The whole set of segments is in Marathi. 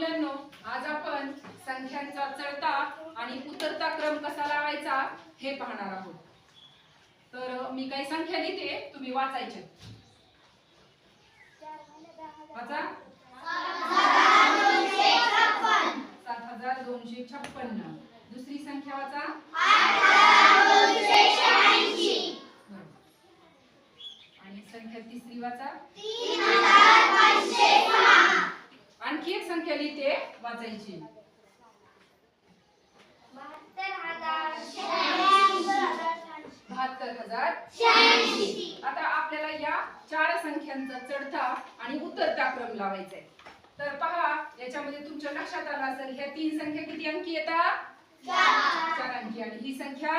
मुलांनो आज आपण संख्यांचा चढता आणि उतरता क्रम कसा लावायचा हे पाहणार आहोत. तर मी काही संख्या लिहिते तुम्ही वाचायचे. वाचा. सात हजार दोनशे छप्पन्न दुसरी संख्या वाचा. आणि संख्या तिसरी वाचा. संख्या लिहिते वाचायची. बहात्तर हजार आता आपल्याला या चार संख्यांचा चढता आणि उतरता क्रम लावायचा आहे तर पहा याच्यामध्ये तुमच्या लक्षात आलं असेल ह्या तीन संख्या किती अंकी येतात? चार. अंकी. आणि ही संख्या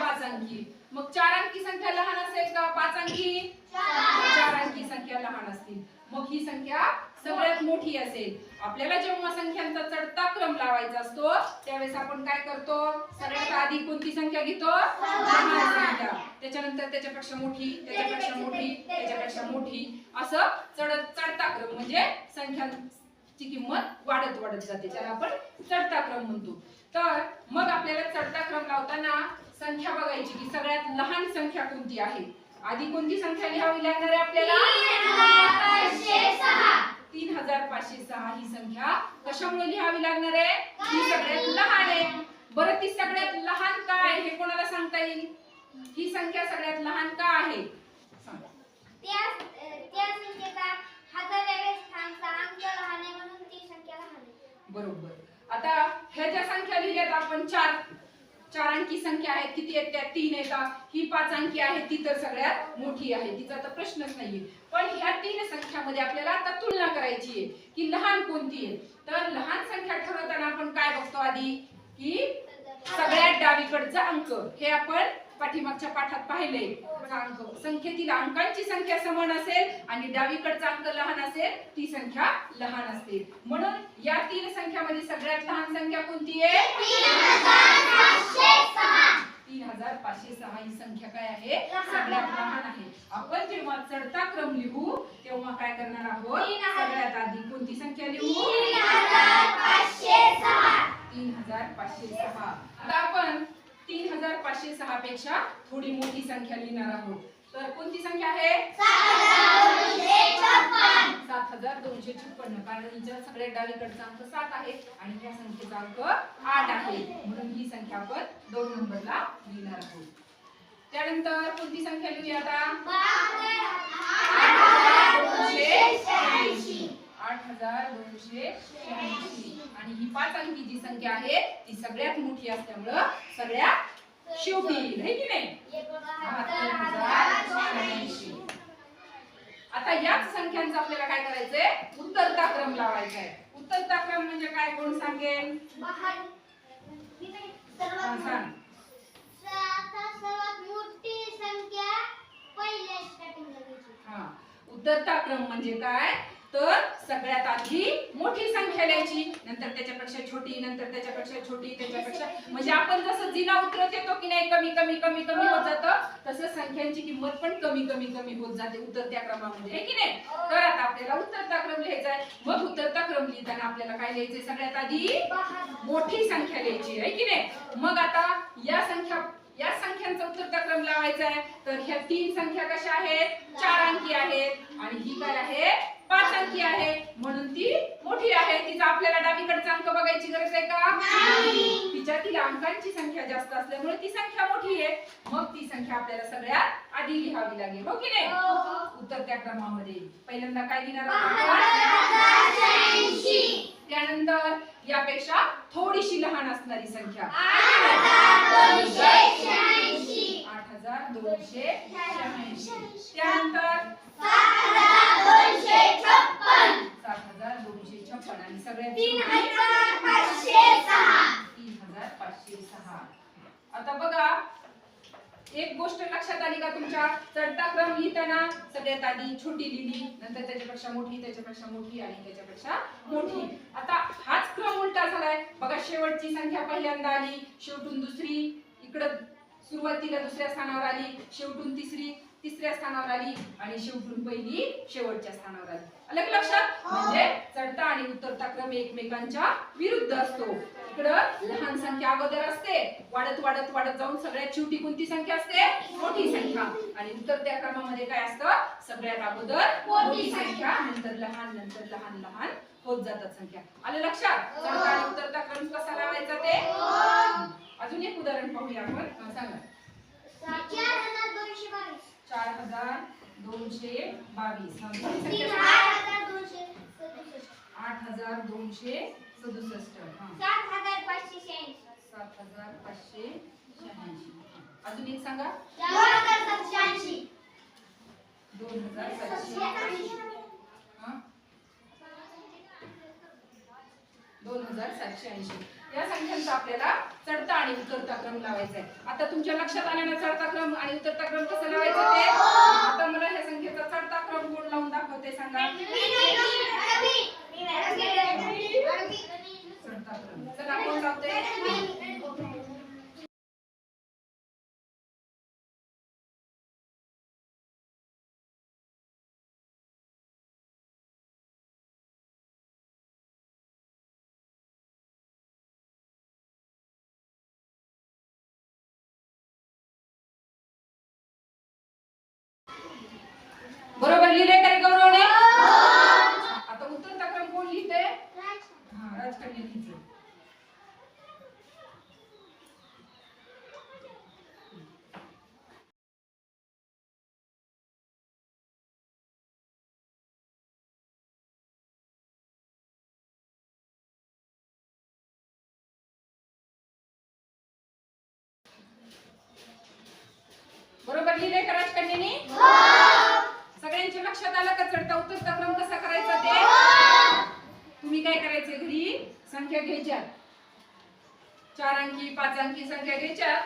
पाच अंकी. मग चार अंकी संख्या लहान असेल का? पाच अंकी चार अंकी संख्या लहान असतील मग ही संख्या सगळ्यात मोठी असेल. आपल्याला जेव्हा संख्यांचा चढता क्रम लावायचा असतो त्यावेळेस आपण काय करतो? सगळ्यात आधी कोणती संख्या घेतो? संख्या त्याच्यानंतर त्याच्यापेक्षा मोठी त्याच्यापेक्षा मोठी त्याच्यापेक्षा मोठी. असं चढत चढता क्रम म्हणजे संख्यांची किंमत वाढत वाढत जाते ज्याला आपण चढता क्रम म्हणतो. तर मग आपल्याला चढता क्रम लावताना संख्या बघायची की सगळ्यात लहान संख्या कोणती आहे? आधी कोणती संख्या लिहावी लागणार आहे आपल्याला? तीन हजार पाचशे सहा. ही संख्या कशामुळे लिहावी लागणार आहे? ही सगळ्यात लहान आहे. बरं ती सगळ्यात लहान का आहे हे कोणाला सांगता येईल? ही संख्या सगळ्यात लहान का आहे. बरोबर. आता ह्या ज्या संख्या लिहिल्यात आपण चार चार अंकी संख्या आहेत किती आहेत त्या? तीन येतात ही पाच अंकी आहे ती तर सगळ्यात मोठी आहे. तिचा तर प्रश्नच नाहीये. पण ह्या तीन संख्यामध्ये आपल्याला आता तुलना करायची आहे की लहान कोणती आहे? तर लहान संख्या ठरवताना आपण काय बघतो आधी? की सगळ्यात डावीकडचा अंक. हे आपण पाठीमागच्या पाठात पाहिले. अंक संख्येतील अंकांची संख्या समान असेल आणि डावीकडचा अंक लहान असेल ती संख्या लहान असते. म्हणून या तीन संख्यामध्ये सगळ्यात लहान संख्या कोणती आहे? तीन हजार पाचशे सहा. ही संख्या काय आहे? सगळ्यात लहान आहे. आपण जेव्हा चढता क्रम लिहू तेव्हा काय करणार आहोत. सगळ्यात आधी कोणती संख्या लिहू तीन हजार पाचशे सहा आता आपण तीन हजार पाचशे सहा पेक्षा थोडी मोठी संख्या लिहिणार आहोत. तर कोणती संख्या आहे? सात हजार दोनशे छप्पन्न. कारण हिच्या सगळ्यात डावीकडचा अंक सात आहे आणि ह्या संख्येचा अंक आठ आहे. म्हणून ही संख्या आपण दोन नंबरला लिहिणार आहोत. त्यानंतर कोणती संख्या लिहूया आता? आठ हजार दोनशे शहाऐंशी. आणि ही पाच अंकी जी संख्या आहे ती सगळ्यात मोठी असल्यामुळं सगळ्यात शेवटी येईल है की नाही. आता याच संख्यांचं आपल्याला काय करायचंय? उत्तरता क्रम लावायचा आहे उत्तरता क्रम म्हणजे काय? कोण सांगेल? हा, सांग. हा. उत्तरता क्रम म्हणजे काय? तर सगळ्यात आधी मोठी संख्या लिहायची नंतर त्याच्यापेक्षा छोटी नंतर त्याच्यापेक्षा छोटी त्याच्यापेक्षा म्हणजे आपण जसं जिना उतरत येतो की नाही कमी कमी कमी कमी होत जातं तसं संख्यांची किंमत पण कमी कमी कमी होत जाते उतरत्या क्रमामध्ये. की नाही? तर आता आपल्याला उतरता क्रम लिहायचा आहे. मग उतरता क्रम लिहिताना आपल्याला काय लिहायचंय? सगळ्यात आधी मोठी संख्या लिहायची आहे. की नाही? मग आता या संख्या या संख्यांचा उत्तरता क्रम लावायचा आहे. तर ह्या तीन संख्या कशा आहेत? चार अंकी आहेत. आणि ही काय आहे? पाच अंकी आहे. म्हणून ती मोठी आहे. तिचा आपल्याला डावीकडचा अंक बघायची गरज आहे का? तिच्यातील अंकांची संख्या जास्त असल्यामुळे ती संख्या मोठी आहे. मग ती संख्या आपल्याला सगळ्यात आधी लिहावी लागेल. हो की नाही? उतरत्या क्रमामध्ये. पहिल्यांदा काय लिहिणार? त्यानंतर यापेक्षा थोडीशी लहान असणारी संख्या. आठ हजार दोनशे शहाऐंशी. त्यानंतर सात हजार दोनशे छप्पन आणि सगळ्यात तीन हजार पाचशे सहा. तीन हजार पाचशे सहा आता बघा एक गोष्ट लक्षात आली का तुमच्या? चढता क्रम लिहिताना सगळ्यात आधी छोटी लिहिली नंतर त्याच्यापेक्षा मोठी त्याच्यापेक्षा मोठी आणि त्याच्यापेक्षा मोठी. आता हाच क्रम उलटा झालाय. बघा शेवटची संख्या पहिल्यांदा आली शेवटून दुसरी इकडं सुरुवातीला दुसऱ्या स्थानावर आली शेवटून तिसरी तिसऱ्या स्थानावर आली आणि शेवटून पहिली शेवटच्या स्थानावर आली. आलं लक्षात? हो. आणि उतरता क्रम एकमेकांच्या विरुद्ध असतो. इकडं लहान संख्या अगोदर असते. वाढत वाढत वाढत जाऊन सगळ्यात शेवटी कोणती संख्या असते? मोठी संख्या. आणि उतरत्या क्रमामध्ये काय असतं? सगळ्यात अगोदर मोठी संख्या. नंतर लहान नंतर लहान लहान होत जातात संख्या. आलं लक्षात? आणि उतरता क्रम कसा लावायचा ते? अजून एक उदाहरण पाहूया आपण. सांगा. चार हजार दोनशे बावीस. दोनशे सदुसष्ट आठ हजार दोनशे सदुसष्ट. सात हजार पाचशे शहाऐंशी सात हजार पाचशे शहाऐंशी. अजून एक सांगा. दोन हजार सातशे ऐंशी. दोन हजार सातशे हा? दोन हजार सातशे ऐंशी. या संख्यांचा आपल्याला चढता आणि उतरता क्रम लावायचा आहे. आता तुमच्या लक्षात आलं ना चढता क्रम आणि उतरता क्रम कसं बरोबर लिहिलंय का रे गौरवने? आता उतरता क्रम कोण लिहिते हा राजकन्या लिहिते काय करायचे घरी? संख्या घ्यायच्या. चार अंकी पाच अंकी संख्या घ्यायच्या.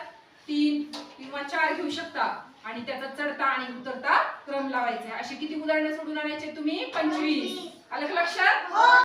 तीन किंवा चार घेऊ शकता. आणि त्याचा चढता आणि उतरता क्रम लावायचा अशी किती उदाहरणं सोडून आणायचे तुम्ही? पंचवीस. आलं लक्षात? हो.